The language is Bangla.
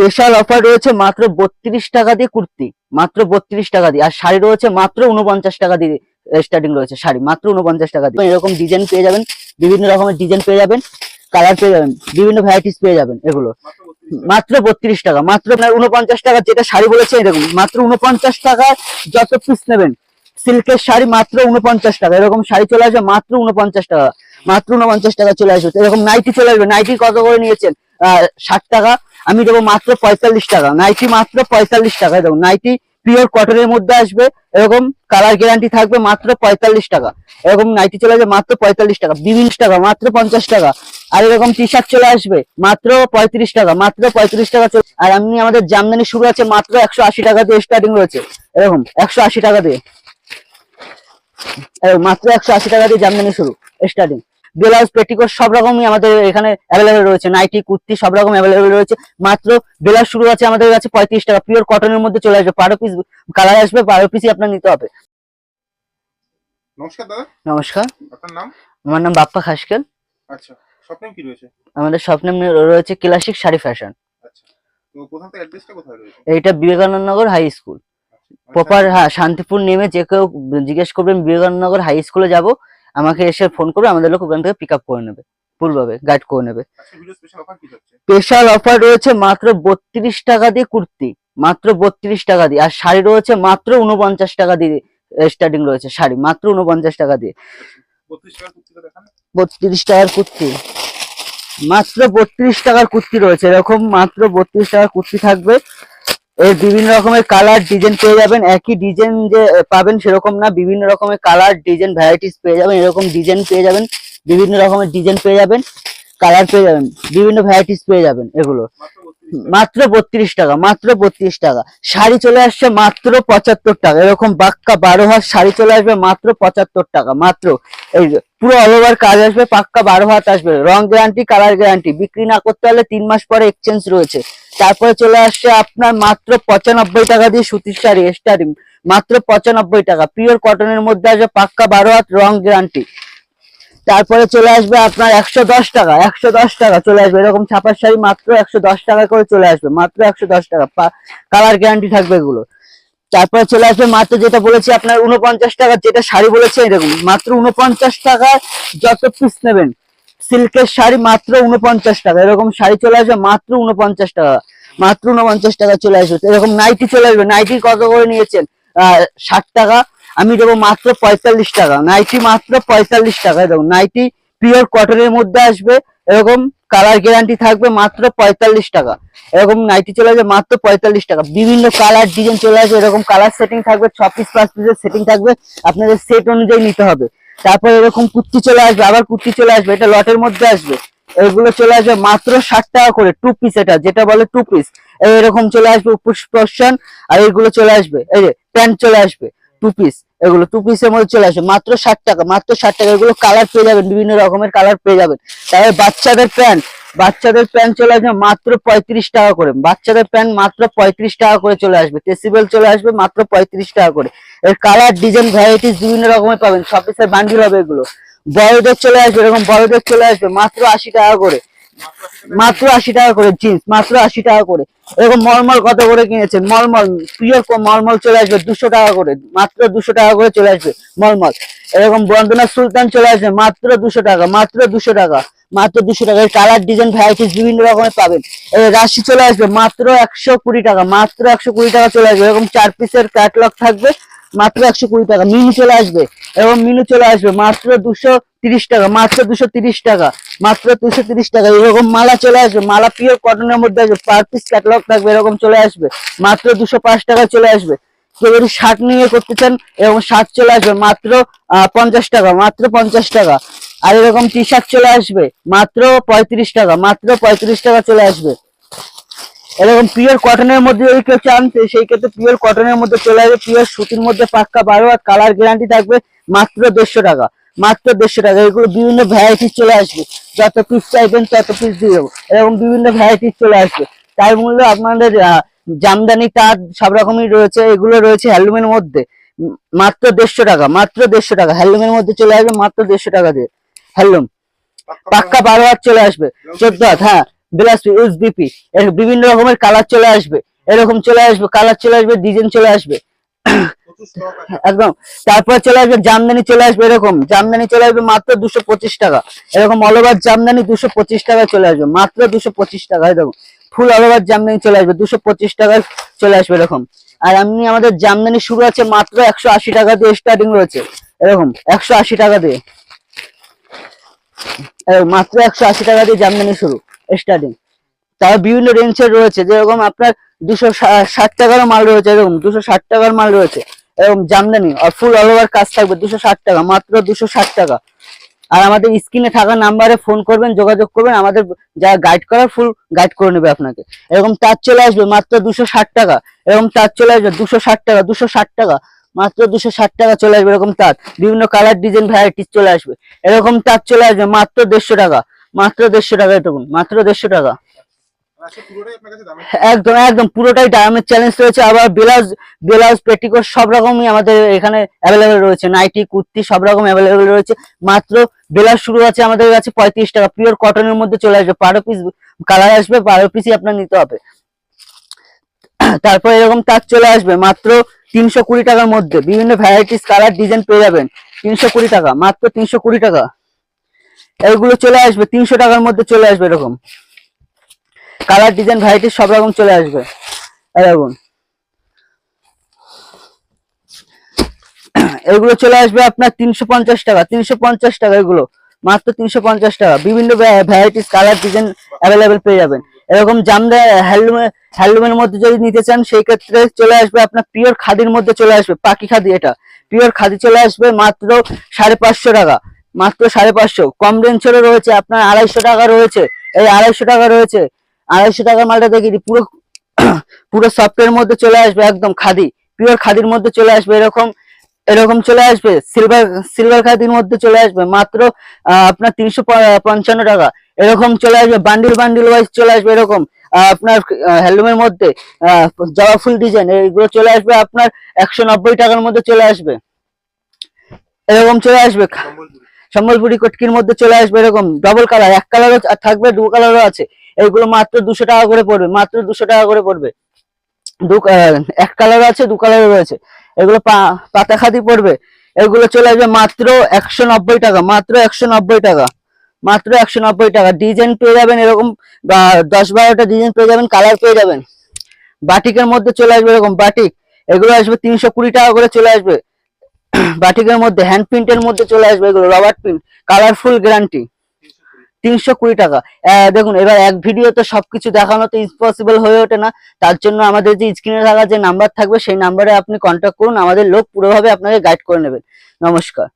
স্পেশাল অফার রয়েছে মাত্র বত্রিশ টাকা দিয়ে কুর্তি, মাত্র বত্রিশ টাকা দিয়ে। আর শাড়ি রয়েছে মাত্র উনপঞ্চাশ টাকা দিয়ে স্টার্টিং রয়েছে শাড়ি, মাত্র উনপঞ্চাশ টাকা দিয়ে। এরকম ডিজাইন পেয়ে যাবেন, বিভিন্ন রকমের ডিজাইন পেয়ে যাবেন কালার পেয়ে যাবেন, বিভিন্ন ভ্যারাইটিস পেয়ে যাবেন এগুলো। মাত্র বত্রিশ টাকা, মাত্র আপনার উনপঞ্চাশ টাকা, যেটা শাড়ি বলেছে এরকম মাত্র উনপঞ্চাশ টাকা যত পিস নেবেন, সিল্কের শাড়ি মাত্র উনপঞ্চাশ টাকা, এরকম শাড়ি চলে আসবে মাত্র উনপঞ্চাশ টাকা, মাত্র উনপঞ্চাশ টাকা চলে আসবে। এরকম নাইটি চলে আসবে নাইটি কত করে নিয়েছেন? ষাট টাকা আমি দেবো মাত্র পঁয়তাল্লিশ টাকা। নাইটি মাত্র পঁয়তাল্লিশ টাকা। দেবো নাইটি পিওর কটনের মধ্যে আসবে, এরকম কালার গ্যারান্টি থাকবে মাত্র পঁয়তাল্লিশ টাকা। এরকম নাইটি চলে আসবে মাত্র পঁয়তাল্লিশ টাকা। বিভিন্ন টাকা, মাত্র পঞ্চাশ টাকা। আর এরকম টি শার্ট চলে আসবে, মাত্র পঁয়ত্রিশ টাকা, মাত্র পঁয়ত্রিশ টাকা আর এমনি আমাদের জামদানি শুরু আছে মাত্র একশো আশি টাকা দিয়ে স্টার্টিং রয়েছে। এরকম একশো আশি টাকা দিয়ে। মাত্র একশো আশি টাকা দিয়ে জামদানি শুরু স্টার্টিং ব্লাউজ পেটিকোট সব রকমই আমাদের এখানে অ্যাভেলেবেল রয়েছে। নাইটি কুর্তি সব রকম অ্যাভেলেবেল রয়েছে। মাত্র ব্লাউজ শুরু আছে আমাদের কাছে পঁয়ত্রিশ টাকা। পিওর কটনের মধ্যে চলে আসবে। বারো পিস কালার আসবে বারো পিসই আপনার নিতে হবে। নমস্কার দাদা। নমস্কার। আপনার নাম? আমার নাম বাপ্পা খাসকেল। আচ্ছা স্বপ্ন কি রয়েছে? আমাদের স্বপ্নে রয়েছে ক্লাসিক শাড়ি ফ্যাশন আচ্ছা তো কোথা থেকে অ্যাড্রেসটা কোথায় রয়েছে? এইটা Vivekananda Nagar high school proper হ্যাঁ শান্তিপুর নেমে যে কেউ জিজ্ঞেস করবেন বিবেকানন্দ নগর হাই স্কুলে যাব। আমাকে এসে ফোন করবে আমাদের লোক ওখান থেকে পিক আপ করে নেবে ফুলভাবে গাইড করে নেবে। স্পেশাল অফার স্পেশাল অফার রয়েছে মাত্র বত্রিশ টাকা দিয়ে কুর্তি মাত্র বত্রিশ টাকা দিয়ে। আর শাড়ি রয়েছে মাত্র উনপঞ্চাশ টাকা দিয়ে স্টার্টিং রয়েছে শাড়ি মাত্র উনপঞ্চাশ টাকা দিয়ে। বত্রিশ টাকার কুর্তি মাত্র বত্রিশ টাকার কুর্তি রয়েছে এরকম মাত্র বত্রিশ টাকার কুর্তি থাকবে। এর বিভিন্ন রকমের কালার ডিজাইন পেয়ে যাবেন। একই ডিজাইন যে পাবেন সেরকম না। বিভিন্ন রকমের কালার ডিজাইন ভ্যারাইটিস পেয়ে যাবেন। এরকম ডিজাইন পেয়ে যাবেন। বিভিন্ন রকমের ডিজাইন পেয়ে যাবেন। কালার পেয়ে যাবেন। বিভিন্ন ভ্যারাইটিস পেয়ে যাবেন এগুলো। মাত্র বত্রিশ টাকা, মাত্র বত্রিশ টাকা। শাড়ি চলে আসছে মাত্র পঁচাত্তর টাকা। এরকম বাক্কা বারো হাত শাড়ি চলে আসবে মাত্র পঁচাত্তর টাকা, মাত্র। এই পুরো অল ওভার কাজ আসবে, পাক্কা বারো হাত আসবে। রং গ্যারান্টি কালার গ্যারান্টি বিক্রি না করতে হলে তিন মাস পরে এক্সচেঞ্জ রয়েছে। তারপরে চলে আসছে আপনার মাত্র পঁচানব্বই টাকা দিয়ে সুতির শাড়ি স্টার্টিং মাত্র পঁচানব্বই টাকা। পিওর কটনের মধ্যে আসবে পাক্কা বারো হাত রং গ্যারান্টি তারপরে চলে আসবে আপনার একশো দশ টাকা, একশো দশ টাকা চলে আসবে। এরকম ছাপার শাড়ি মাত্র একশো দশ টাকা করে চলে আসবে, মাত্র একশো দশ টাকা। কালার গ্যারান্টি থাকবে এগুলো। তারপরে চলে আসবে মাত্র যেটা বলেছি আপনার উনপঞ্চাশ টাকা, যেটা শাড়ি বলেছে এরকম মাত্র উনপঞ্চাশ টাকা যত পিস নেবেন, সিল্কের শাড়ি মাত্র উনপঞ্চাশ টাকা। এরকম শাড়ি চলে আসবে মাত্র উনপঞ্চাশ টাকা, মাত্র উনপঞ্চাশ টাকা চলে আসবে। এরকম নাইটি চলে আসবে। নাইটি কত করে নিয়েছেন? ষাট টাকা। আমি দেবো মাত্র পঁয়তাল্লিশ টাকা। নাইটি মাত্র পঁয়তাল্লিশ টাকা দেখুন নাইটি পিওর কটনের মধ্যে আসবে। এরকম কালার গ্যারান্টি থাকবে মাত্র পঁয়তাল্লিশ টাকা। এরকম নাইটি চলে আসবে মাত্র পঁয়তাল্লিশ টাকা। বিভিন্ন কালার ডিজাইন চলে আসবে। এরকম কালার সেটিং থাকবে ছ পিস পাঁচ পিসের সেটিং থাকবে। আপনাদের সেট অনুযায়ী নিতে হবে। তারপর এরকম কুর্তি চলে আসবে, আবার কুর্তি চলে আসবে। এটা লটের মধ্যে আসবে। এগুলো চলে আসবে মাত্র ষাট টাকা করে। টু পিস এটা, যেটা বলে টু পিস এরকম চলে আসবে পোর্শন আর এগুলো চলে আসবে। এই যে প্যান্ট চলে আসবে টু পিস এগুলো টু পিসের মধ্যে চলে আসবে মাত্র ষাট টাকা, মাত্র ষাট টাকা। এগুলো কালার পেয়ে যাবেন, বিভিন্ন রকমের কালার পেয়ে যাবেন। তারপরে বাচ্চাদের প্যান্ট বাচ্চাদের প্যান্ট চলে আসবে মাত্র পঁয়ত্রিশ টাকা করে। বাচ্চাদের প্যান্ট মাত্র পঁয়ত্রিশ টাকা করে চলে আসবে। টেসিবেল চলে আসবে মাত্র পঁয়ত্রিশ টাকা করে। এর কালার ডিজাইন ভ্যারাইটিস বিভিন্ন রকমের পাবেন। সব পিসের বান্ডিল হবে এগুলো। বড়দের চলে আসবে, এরকম বড়দের চলে আসবে মাত্র আশি টাকা করে। মাত্র আশি টাকা করে জিন্স মাত্র আশি টাকা করে। এরকম মলমল কত করে কিনেছেন? মলমল পিওর মলমল চলে আসবে দুশো টাকা করে, মাত্র দুশো টাকা করে চলে আসবে মলমল। এরকম বন্দনা সুলতান চলে আসবে, মাত্র দুশো টাকা, মাত্র দুশো টাকা, মাত্র দুশো টাকা। কালার ডিজাইন ভ্যারাইটিস বিভিন্ন রকমের পাবেন। রাশি চলে আসবে, মাত্র একশো কুড়ি টাকা, মাত্র একশো কুড়ি টাকা চলে আসবে। এরকম চার পিসের ক্যাটলগ থাকবে। মাত্র একশো কুড়ি টাকা। মিনু চলে আসবে। এবং মিনু চলে আসবে মাত্র দুশো তিরিশ টাকা, মাত্র দুশো তিরিশ টাকা, মাত্র দুশো তিরিশ টাকা। এরকম মালা চলে আসবে, মালা পিওর কটনের মধ্যে আসবে, পার পিস ক্যাটালগ থাকবে, এরকম চলে আসবে। মাত্র দুশো পাঁচ টাকা চলে আসবে। কেউ যদি শার্ট নিয়ে করতে চান এবং শার্ট চলে আসবে, মাত্র পঞ্চাশ টাকা, মাত্র পঞ্চাশ টাকা। আর এরকম টি শার্ট চলে আসবে, মাত্র পঁয়ত্রিশ টাকা, মাত্র পঁয়ত্রিশ টাকা চলে আসবে। এরকম পিওর কটনের মধ্যে যদি কেউ চান সেই ক্ষেত্রে পিওর কটনের মধ্যে চলে আসবে পিওর সুতির মধ্যে পাক্কা বারো আর কালার গ্যারান্টি থাকবে মাত্র দেড়শো টাকা। মাত্র দেড়শো টাকা এগুলো বিভিন্ন ভ্যারাইটিস চলে আসবে। যত পিস চাইবেন তত পিস দিয়ে দেবো। এরকম বিভিন্ন ভ্যারাইটিস চলে আসবে। তার মূল্য আপনাদের জামদানি তাঁত সব রকমই রয়েছে এগুলো রয়েছে হ্যান্ডলুমের মধ্যে। মাত্র দেড়শো টাকা মাত্র দেড়শো টাকা। হ্যান্ডলুমের মধ্যে চলে আসবে মাত্র দেড়শো টাকা দিয়ে। হ্যান্ডলুম পাক্কা বারো। হাত চলে আসবে। চোদ্দ। হাত হ্যাঁ। বিলাস ইউএসবিপি এর বিভিন্ন রকমের কালার চলে আসবে। এরকম চলে আসবে কালার চলে আসবে ডিজাইন চলে আসবে। একদম। তারপর চলে আসবে জামদানি চলে আসবে এরকম। জামদানি চলে আসবে মাত্র দুশো পঁচিশ টাকা। এরকম অল ওভার জামদানি দুশো পঁচিশ টাকায় চলে আসবে। মাত্র দুশো পঁচিশ টাকায় দেখুন ফুল অল ওভার জামদানি চলে আসবে, দুশো পঁচিশ টাকায় চলে আসবে এরকম। আর এমনি আমাদের জামদানি শুরু আছে মাত্র একশো আশি টাকা দিয়ে স্টার্টিং রয়েছে। এরকম, একশো আশি টাকা দিয়ে। মাত্র একশো আশি টাকা দিয়ে জামদানি শুরু। স্টার্টিং তার বিভিন্ন রেঞ্জের রয়েছে, যেরকম আপনার দুশো ষাট টাকারও মাল রয়েছে, এরকম দুশো ষাট টাকার মাল রয়েছে, এরকম জামদানি, আর ফুল অল ওভার কাজ থাকবে দুশো ষাট টাকা, মাত্র দুশো ষাট টাকা। আর আমাদের স্ক্রিনে থাকা নাম্বারে ফোন করবেন, যোগাযোগ করবেন, আমাদের যা গাইড করার ফুল গাইড করে নেবে আপনাকে। এরকম তার চলে আসবে মাত্র দুশো ষাট টাকা, এরকম তার চলে আসবে দুশো ষাট টাকা, দুশো ষাট টাকা, মাত্র দুশো ষাট টাকা চলে আসবে এরকম তার। বিভিন্ন কালার ডিজাইন ভ্যারাইটিস চলে আসবে, এরকম তার চলে আসবে মাত্র দেড়শো টাকা। মাত্র দেড়শো টাকা এটুকুন মাত্র দেড়শো টাকা। দামে? একদম একদম পুরোটাই ডায়মন্ড চ্যালেঞ্জ রয়েছে। আবার ব্লাউজ ব্লাউজ পেটিকোট সব রকমই আমাদের এখানে অ্যাভেলেবেল রয়েছে। নাইটি কুর্তি সব রকম অ্যাভেলেবেল রয়েছে। মাত্র ব্লাউজ শুরু আছে আমাদের কাছে পঁয়ত্রিশ টাকা। পিওর কটনের মধ্যে চলে আসবে। বারো পিস কালার আসবে বারো পিসই আপনার নিতে হবে। তারপর এরকম তার চলে আসবে মাত্র তিনশো কুড়ি টাকার মধ্যে। বিভিন্ন ভ্যারাইটিস কালার ডিজাইন পেয়ে যাবেন। তিনশো কুড়ি টাকা মাত্র তিনশো কুড়ি টাকা। এগুলো চলে আসবে, তিনশো টাকার মধ্যে চলে আসবে এরকম। কালার ডিজাইন ভ্যারাইটি সব রকম চলে আসবে। এরকম এগুলো চলে আসবে আপনার তিনশো পঞ্চাশ টাকা, তিনশো পঞ্চাশ টাকা এগুলো। মাত্র তিনশো পঞ্চাশ টাকা। বিভিন্ন ভ্যারাইটিস কালার ডিজাইন অ্যাভেলেবেল পেয়ে যাবেন। এরকম জামদা, হ্যান্ডলুমে, হ্যান্ডলুমের মধ্যে যদি নিতে চান, সেই ক্ষেত্রে চলে আসবে আপনার পিওর খাদির মধ্যে চলে আসবে। পাখি খাদি এটা। পিওর খাদি চলে আসবে মাত্র সাড়ে পাঁচশো টাকা। মাত্র সাড়ে পাঁচশো। কম রেঞ্জেরও রয়েছে, আপনার আড়াইশো টাকা রয়েছে। এই আড়াইশো টাকা রয়েছে। আড়াইশো টাকার মালটা দেখি পুরো পুরো সফটের মধ্যে চলে আসবে, একদম খাদি। পিওর খাদির মধ্যে চলে আসবে, এরকম এরকম চলে আসবে। সিলভার সিলভার খাদির মধ্যে চলে আসবে, মাত্র আপনার তিনশো পঞ্চান্ন টাকা। এরকম চলে আসবে, বান্ডিল বান্ডিল ওয়াইজ চলে আসবে, এরকম আপনার হ্যান্ডলুমের মধ্যে জবা ফুল ডিজাইন এইগুলো চলে আসবে, আপনার একশো নব্বই টাকার মধ্যে চলে আসবে। এরকম চলে আসবে সম্বলপুরি কটকির মধ্যে চলে আসবে এরকম ডবল কালার এক কালারও থাকবে, দু কালারও আছে। এইগুলো মাত্র দুশো টাকা করে পড়বে, মাত্র দুশো টাকা করে পড়বে। দু এক কালার আছে, দু কালারও রয়েছে। এগুলো পাতা খাতি পড়বে। এগুলো চলে আসবে মাত্র একশো নব্বই টাকা, মাত্র একশো নব্বই টাকা, মাত্র একশো নব্বই টাকা। ডিজাইন পেয়ে যাবেন এরকম দশ বারোটা ডিজাইন পেয়ে যাবেন কালার পেয়ে যাবেন। বাটিকের মধ্যে চলে আসবে এরকম বাটিক। এগুলো আসবে তিনশো কুড়ি টাকা করে চলে আসবে। বাটিকের মধ্যে হ্যান্ড প্রিন্টের মধ্যে চলে আসবে এগুলো রবার প্রিন্ট কালারফুল গ্যারান্টি তিনশো কুড়ি টাকা। দেখুন, এবার এক ভিডিও ভিডিওতে সবকিছু দেখানো তো ইম্পসিবল হয়ে ওঠে না। তার জন্য আমাদের যে স্ক্রিনে থাকা যে নাম্বার থাকবে, সেই নাম্বারে আপনি কন্ট্যাক্ট করুন। আমাদের লোক পুরোভাবে আপনাকে গাইড করে নেবেন। নমস্কার।